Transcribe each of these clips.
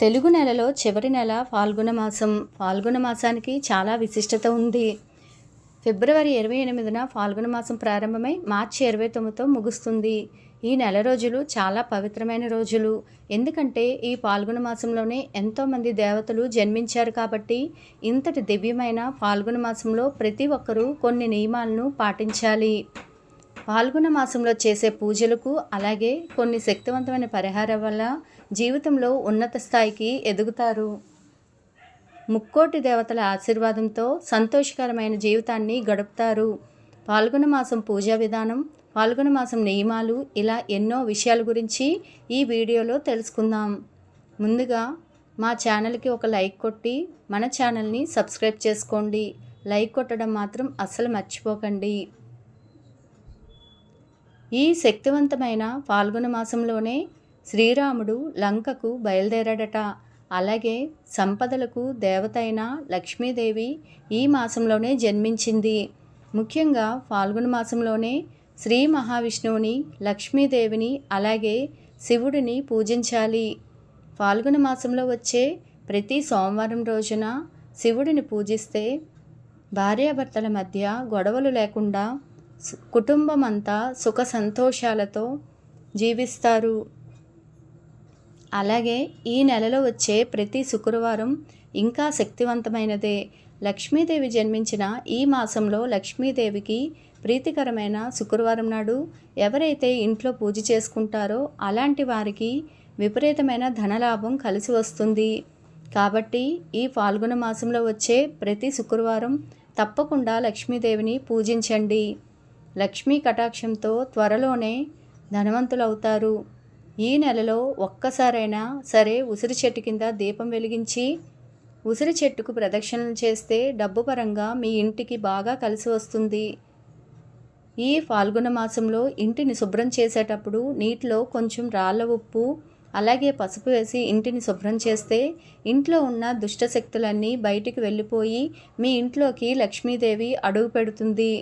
తెలుగు నెలలో చివరి నెల ఫాల్గుణ మాసం. ఫాల్గుణ మాసానికి చాలా విశిష్టత ఉంది. ఫిబ్రవరి ఇరవై ఎనిమిదిన ఫాల్గుణ మాసం ప్రారంభమై మార్చి ఇరవై తొమ్మిదితో ముగుస్తుంది. ఈ నెల రోజులు చాలా పవిత్రమైన రోజులు. ఎందుకంటే ఈ పాల్గొన మాసంలోనే ఎంతోమంది దేవతలు జన్మించారు కాబట్టి ఇంతటి దివ్యమైన పాల్గొన మాసంలో ప్రతి ఒక్కరూ కొన్ని నియమాలను పాటించాలి. పాల్గొన మాసంలో చేసే పూజలకు అలాగే కొన్ని శక్తివంతమైన పరిహారం వల్ల జీవితంలో ఉన్నత స్థాయికి ఎదుగుతారు. ముక్కోటి దేవతల ఆశీర్వాదంతో సంతోషకరమైన జీవితాన్ని గడుపుతారు. పాల్గొన మాసం పూజా విధానం పాల్గొన మాసం నియమాలు ఇలా ఎన్నో విషయాల గురించి ఈ వీడియోలో తెలుసుకుందాం. ముందుగా మా ఛానల్కి ఒక లైక్ కొట్టి మన ఛానల్ని సబ్స్క్రైబ్ చేసుకోండి. లైక్ కొట్టడం మాత్రం అస్సలు మర్చిపోకండి. ఈ శక్తివంతమైన ఫాల్గుణ మాసంలోనే శ్రీరాముడు లంకకు బయలుదేరాడట. అలాగే సంపదలకు దేవత అయిన లక్ష్మీదేవి ఈ మాసంలోనే జన్మించింది. ముఖ్యంగా ఫాల్గుణ మాసంలోనే శ్రీ మహావిష్ణువుని లక్ష్మీదేవిని అలాగే శివుడిని పూజించాలి. ఫాల్గుణ మాసంలో వచ్చే ప్రతి సోమవారం రోజున శివుడిని పూజిస్తే భార్యాభర్తల మధ్య గొడవలు లేకుండా కుటుంబం అంతా సుఖ సంతోషాలతో జీవిస్తారు. అలాగే ఈ నెలలో వచ్చే ప్రతి శుక్రవారం ఇంకా శక్తివంతమైనదే. లక్ష్మీదేవి జన్మించిన ఈ మాసంలో లక్ష్మీదేవికి ప్రీతికరమైన శుక్రవారం నాడు ఎవరైతే ఇంట్లో పూజ చేసుకుంటారో అలాంటి వారికి విపరీతమైన ధనలాభం కలిసి వస్తుంది. కాబట్టి ఈ ఫాల్గుణ మాసంలో వచ్చే ప్రతి శుక్రవారం తప్పకుండా లక్ష్మీదేవిని పూజించండి. లక్ష్మీ కటాక్షంతో త్వరలోనే ధనవంతులవుతారు. ఈ నెలలో ఒక్కసారైనా సరే ఉసిరి చెట్టు కింద దీపం వెలిగించి ఉసిరి చెట్టుకు ప్రదక్షిణలు చేస్తే డబ్బు పరంగా మీ ఇంటికి బాగా కలిసి వస్తుంది. ఈ ఫాల్గుణ మాసంలో ఇంటిని శుభ్రం చేసేటప్పుడు నీటిలో కొంచెం రాళ్ళ ఉప్పు అలాగే పసుపు వేసి ఇంటిని శుభ్రం చేస్తే ఇంట్లో ఉన్న దుష్టశక్తులన్నీ బయటికి వెళ్ళిపోయి మీ ఇంట్లోకి లక్ష్మీదేవి అడుగు పెడుతుంది.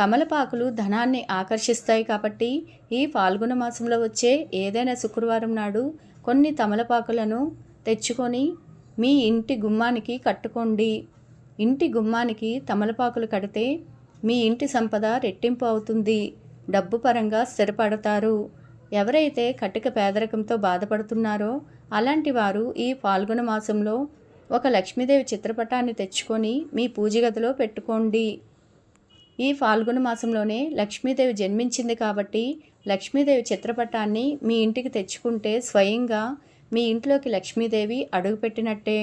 తమలపాకులు ధనాన్ని ఆకర్షిస్తాయి కాబట్టి ఈ ఫాల్గుణ మాసంలో వచ్చే ఏదైనా శుక్రవారం నాడు కొన్ని తమలపాకులను తెచ్చుకొని మీ ఇంటి గుమ్మానికి కట్టుకోండి. ఇంటి గుమ్మానికి తమలపాకులు కడితే మీ ఇంటి సంపద రెట్టింపు అవుతుంది. డబ్బు పరంగా స్థిరపడతారు. ఎవరైతే కటిక పేదరికంతో బాధపడుతున్నారో అలాంటి వారు ఈ ఫాల్గుణ మాసంలో ఒక లక్ష్మీదేవి చిత్రపటాన్ని తెచ్చుకొని మీ పూజ గదిలో పెట్టుకోండి. ఈ ఫాల్గుణ మాసంలోనే లక్ష్మీదేవి జన్మించింది కాబట్టి లక్ష్మీదేవి చిత్రపటాన్ని మీ ఇంటికి తెచ్చుకుంటే స్వయంగా మీ ఇంట్లోకి లక్ష్మీదేవి అడుగుపెట్టినట్టే.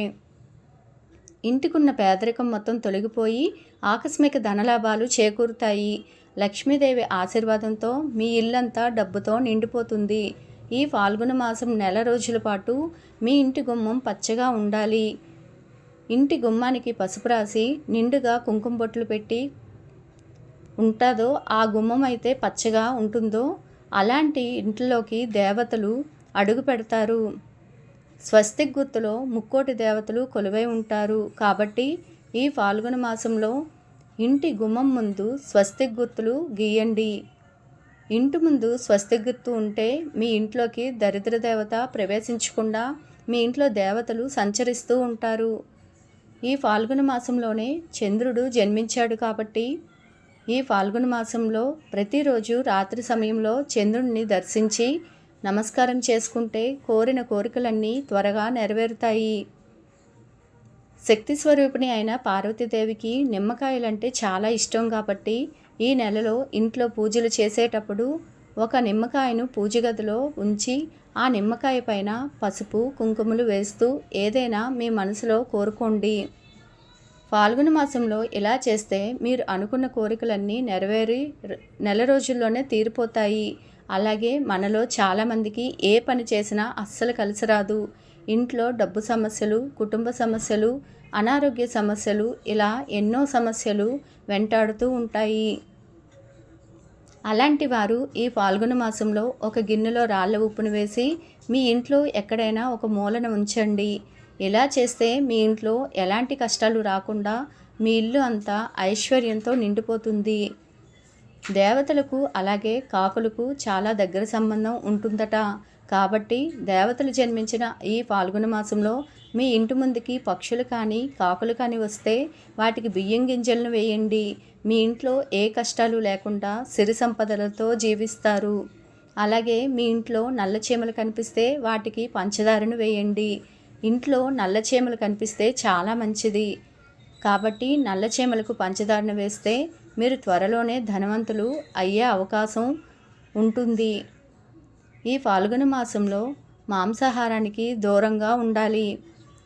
ఇంటికున్న పేదరికం మొత్తం తొలగిపోయి ఆకస్మిక ధనలాభాలు చేకూరుతాయి. లక్ష్మీదేవి ఆశీర్వాదంతో మీ ఇల్లంతా డబ్బుతో నిండిపోతుంది. ఈ ఫాల్గుణ మాసం నెల రోజుల పాటు మీ ఇంటి గుమ్మం పచ్చగా ఉండాలి. ఇంటి గుమ్మానికి పసుపు రాసి నిండుగా కుంకుమ బొట్లు పెట్టి ఉంటుందో ఆ గుమ్మం అయితే పచ్చగా ఉంటుందో అలాంటి ఇంట్లోకి దేవతలు అడుగు పెడతారు. స్వస్తిక్ గుర్తులో ముక్కోటి దేవతలు కొలువై ఉంటారు. కాబట్టి ఈ ఫాల్గుణ మాసంలో ఇంటి గుమ్మం ముందు స్వస్తిక్ గుర్తులు గీయండి. ఇంటి ముందు స్వస్తిక్ గుర్తు ఉంటే మీ ఇంట్లోకి దరిద్ర దేవత ప్రవేశించకుండా మీ ఇంట్లో దేవతలు సంచరిస్తూ ఉంటారు. ఈ ఫాల్గుణ మాసంలోనే చంద్రుడు జన్మించాడు కాబట్టి ఈ ఫాల్గుణ మాసంలో ప్రతిరోజు రాత్రి సమయంలో చంద్రుడిని దర్శించి నమస్కారం చేసుకుంటే కోరిన కోరికలన్నీ త్వరగా నెరవేరుతాయి. శక్తి స్వరూపిణి అయిన పార్వతీదేవికి నిమ్మకాయలంటే చాలా ఇష్టం కాబట్టి ఈ నెలలో ఇంట్లో పూజలు చేసేటప్పుడు ఒక నిమ్మకాయను పూజ గదిలో ఉంచి ఆ నిమ్మకాయ పైన పసుపు కుంకుమలు వేస్తూ ఏదైనా మీ మనసులో కోరుకోండి. ఫాల్గుణ మాసంలో ఇలా చేస్తే మీరు అనుకున్న కోరికలన్నీ నెరవేరి నెల రోజుల్లోనే తీరిపోతాయి. అలాగే మనలో చాలామందికి ఏ పని చేసినా అస్సలు కలిసి రాదు ఇంట్లో డబ్బు సమస్యలు కుటుంబ సమస్యలు అనారోగ్య సమస్యలు ఇలా ఎన్నో సమస్యలు వెంటాడుతూ ఉంటాయి. అలాంటి వారు ఈ పాల్గొన మాసంలో ఒక గిన్నెలో రాళ్ళ ఉప్పును వేసి మీ ఇంట్లో ఎక్కడైనా ఒక మూలన ఉంచండి. ఇలా చేస్తే మీ ఇంట్లో ఎలాంటి కష్టాలు రాకుండా మీ ఇల్లు అంతా ఐశ్వర్యంతో నిండిపోతుంది. దేవతలకు అలాగే కాకులకు చాలా దగ్గర సంబంధం ఉంటుందట. కాబట్టి దేవతలు జన్మించిన ఈ పాల్గొన మాసంలో మీ ఇంటి ముందుకి పక్షులు కానీ కాకులు కానీ వస్తే వాటికి బియ్యం గింజలను వేయండి. మీ ఇంట్లో ఏ కష్టాలు లేకుండా సిరి సంపదలతో జీవిస్తారు. అలాగే మీ ఇంట్లో నల్ల చీమలు కనిపిస్తే వాటికి పంచదారను వేయండి. ఇంట్లో నల్లచేమలు కనిపిస్తే చాలా మంచిది. కాబట్టి నల్ల పంచదారణ పంచదారను వేస్తే మీరు త్వరలోనే ధనవంతులు అయ్యే అవకాశం ఉంటుంది. ఈ ఫాల్గుణ మాసంలో మాంసాహారానికి దూరంగా ఉండాలి.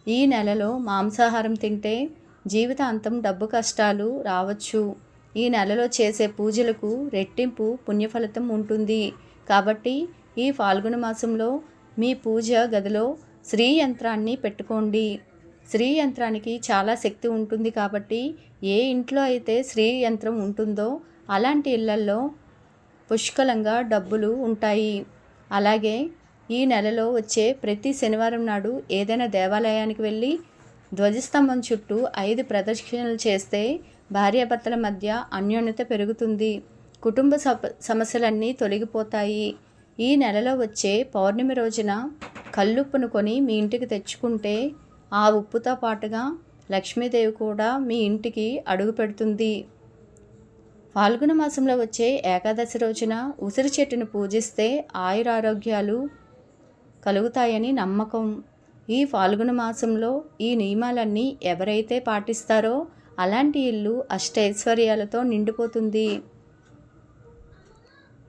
ఈ నెలలో మాంసాహారం తింటే జీవితాంతం డబ్బు కష్టాలు రావచ్చు. ఈ నెలలో చేసే పూజలకు రెట్టింపు పుణ్యఫలితం ఉంటుంది. కాబట్టి ఈ ఫాల్గుణ మాసంలో మీ పూజ గదిలో శ్రీ యంత్రాన్ని పెట్టుకోండి. శ్రీ యంత్రానికి చాలా శక్తి ఉంటుంది కాబట్టి ఏ ఇంట్లో అయితే శ్రీ యంత్రం ఉంటుందో అలాంటి ఇళ్ళల్లో పుష్కలంగా డబ్బులు ఉంటాయి. అలాగే ఈ నెలలో వచ్చే ప్రతి శనివారం నాడు ఏదైనా దేవాలయానికి వెళ్ళి ధ్వజస్తంభం చుట్టూ ఐదు ప్రదక్షిణలు చేస్తే భార్యాభర్తల మధ్య అన్యోన్యత పెరుగుతుంది. కుటుంబ సమస్యలన్నీ తొలగిపోతాయి. ఈ నెలలో వచ్చే పౌర్ణమి రోజున కల్లుప్పును కొని మీ ఇంటికి తెచ్చుకుంటే ఆ ఉప్పుతో పాటుగా లక్ష్మీదేవి కూడా మీ ఇంటికి అడుగు పెడుతుంది. ఫాల్గుణ మాసంలో వచ్చే ఏకాదశి రోజున ఉసిరి చెట్టును పూజిస్తే ఆయురారోగ్యాలు కలుగుతాయని నమ్మకం. ఈ ఫాల్గుణ మాసంలో ఈ నియమాలన్నీ ఎవరైతే పాటిస్తారో అలాంటి ఇల్లు అష్టైశ్వర్యాలతో నిండిపోతుంది.